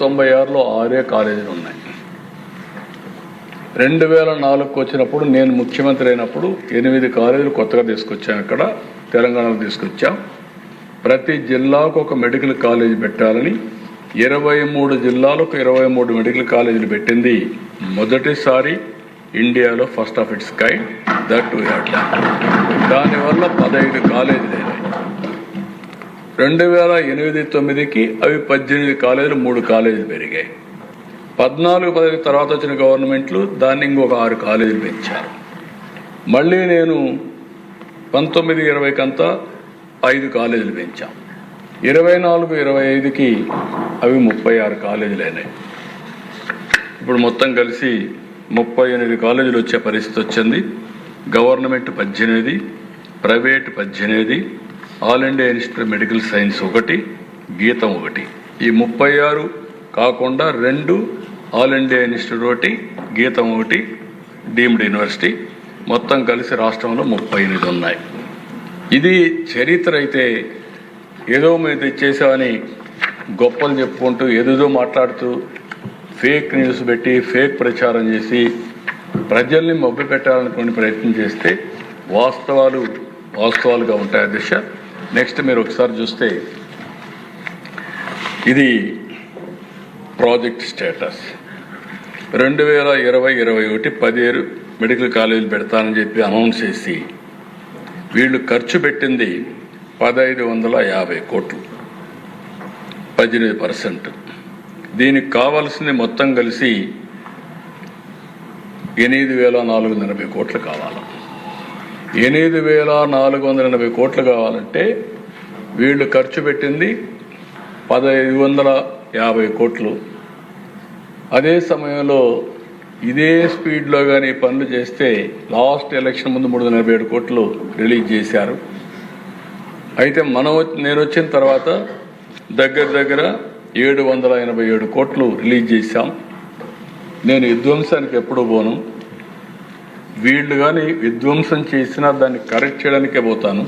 తొంభై ఆరులో ఆరే కాలేజీలు ఉన్నాయి. రెండు వేల నాలుగుకి వచ్చినప్పుడు నేను ముఖ్యమంత్రి అయినప్పుడు ఎనిమిది కాలేజీలు కొత్తగా తీసుకొచ్చాం ఇక్కడ తెలంగాణలో తీసుకొచ్చాం. ప్రతి జిల్లాకు ఒక మెడికల్ కాలేజీ పెట్టాలని ఇరవై మూడు జిల్లాలకు ఇరవై మూడు మెడికల్ కాలేజీలు పెట్టింది మొదటిసారి ఇండియాలో first of its kind that too had. దానివల్ల పదహైదు కాలేజీలు అయినాయి. రెండు వేల ఎనిమిది తొమ్మిదికి అవి పద్దెనిమిది కాలేజీలు మూడు కాలేజీలు పెరిగాయి. పద్నాలుగు పదవి తర్వాత వచ్చిన గవర్నమెంట్లు దాన్ని ఇంకొక ఆరు కాలేజీలు పెంచారు. మళ్ళీ నేను పంతొమ్మిది ఇరవైకంతా ఐదు కాలేజీలు పెంచాం. ఇరవై నాలుగు ఇరవై ఐదుకి అవి ముప్పై ఆరు కాలేజీలు అయినాయి. ఇప్పుడు మొత్తం కలిసి ముప్పై ఎనిమిది కాలేజీలు వచ్చే పరిస్థితి వచ్చింది. గవర్నమెంట్ పద్దెనిమిది ప్రైవేట్ పద్దెనిమిది all India institute medical science ఒకటి గీతం ఒకటి. ఈ ముప్పై ఆరు కాకుండా రెండు ఆల్ ఇండియా ఇన్స్టిట్యూట్ ఒకటి గీతం ఒకటి డీమ్డ్ యూనివర్సిటీ. మొత్తం కలిసి రాష్ట్రంలో ముప్పై ఎనిమిది ఉన్నాయి. ఇది చరిత్ర అయితే ఏదో మేము తెచ్చేసామని గొప్పలు చెప్పుకుంటూ ఏదేదో మాట్లాడుతూ ఫేక్ న్యూస్ పెట్టి ఫేక్ ప్రచారం చేసి ప్రజల్ని మభ్య పెట్టాలనుకునే ప్రయత్నం చేస్తే వాస్తవాలు వాస్తవాలుగా ఉంటాయి దిశ. నెక్స్ట్ మీరు ఒకసారి చూస్తే ఇది ప్రాజెక్ట్ స్టేటస్. రెండు వేల ఇరవై ఇరవై ఒకటి పదిహేను మెడికల్ కాలేజీలు పెడతానని చెప్పి అనౌన్స్ చేసి వీళ్ళు ఖర్చు పెట్టింది పదహైదు వందల యాభై కోట్లు. పద్దెనిమిది పర్సెంట్. దీనికి కావాల్సింది మొత్తం కలిసి ఎనిమిది వేల నాలుగు వందల ఎనభై కోట్లు కావాలి. ఎనిమిది వేల నాలుగు వందల ఎనభై కోట్లు కావాలంటే వీళ్ళు ఖర్చు పెట్టింది పదహైదు వందల యాభై కోట్లు. అదే సమయంలో ఇదే స్పీడ్లో కానీ పనులు చేస్తే లాస్ట్ ఎలక్షన్ ముందు మూడు వందల ఎనభై ఏడు కోట్లు రిలీజ్ చేశారు. అయితే మనం నేను వచ్చిన తర్వాత దగ్గర దగ్గర ఏడు వందల ఎనభై ఏడు కోట్లు రిలీజ్ చేశాం. నేను విధ్వంసానికి ఎప్పుడు పోను. వీళ్ళు కానీ విధ్వంసం చేసినా దాన్ని కరెక్ట్ చేయడానికే పోతాను.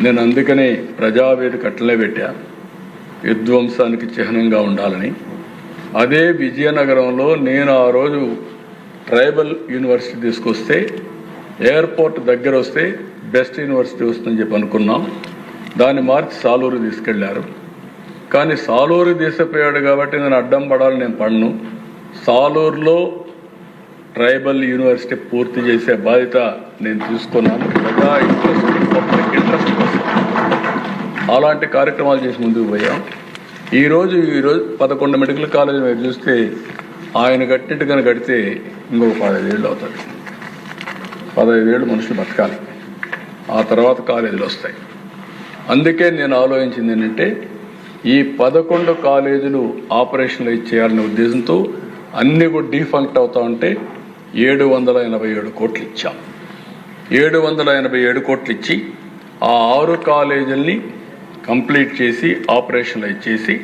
నేను అందుకనే ప్రజావేదిక అట్లనే పెట్టా. విధ్వంసానికి చిహ్నంగా ఉండాలని. అదే విజయనగరంలో నేను ఆ రోజు ట్రైబల్ యూనివర్సిటీ తీసుకొస్తే ఎయిర్పోర్ట్ దగ్గర వస్తే బెస్ట్ యూనివర్సిటీ వస్తుందని చెప్పి అనుకున్నాం. దాన్ని మార్చి సాలూరు తీసుకెళ్ళారు. కానీ సాలూరు తీసిపోయాడు కాబట్టి నేను అడ్డం పడాలని నేను పడను. సాలూరులో ట్రైబల్ యూనివర్సిటీ పూర్తి చేసే బాధ్యత నేను తీసుకున్నాను. ప్రజా ఇంట్రెస్ట్ పబ్లిక్ ఇంట్రెస్ట్ కోసం. అలాంటి కార్యక్రమాలు చేసి ముందుకు పోయాం. ఈరోజు ఈరోజు పదకొండు మెడికల్ కాలేజీ మీరు చూస్తే ఆయన కట్టినట్టు కనుక కడితే ఇంకొక పదహైదు ఏళ్ళు అవుతుంది పదహైదు ఏళ్ళు మనుషులు బతకాలి. ఆ తర్వాత కాలేజీలు వస్తాయి. అందుకే నేను ఆలోచించింది ఏంటంటే ఈ పదకొండు కాలేజీలు ఆపరేషన్లు ఇచ్చేయాలనే ఉద్దేశంతో అన్ని కూడా డీఫంక్ట్ అవుతా ఉంటే ఏడు వందల ఎనభై ఏడు కోట్లు ఇచ్చాం ఏడు వందల ఎనభై ఏడు కోట్లు ఇచ్చి ఆ ఆరు కాలేజీల్ని కంప్లీట్ చేసి ఆపరేషన్లు ఇచ్చేసి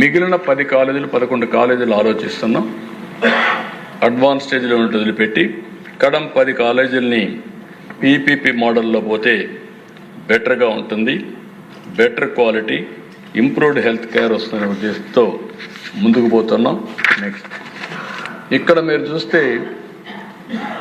మిగిలిన పది కాలేజీలు పదకొండు కాలేజీలు ఆలోచిస్తున్నాం. అడ్వాన్స్ స్టేజ్లో ఉంటే వదిలిపెట్టి కడం పది కాలేజీలని పీపీపీ మోడల్లో పోతే బెటర్గా ఉంటుంది. Better quality improved health care వస్తున్న ఉద్దేశంతో ముందుకు పోతున్నాం. నెక్స్ట్ ఇక్కడ మీరు చూస్తే Yeah.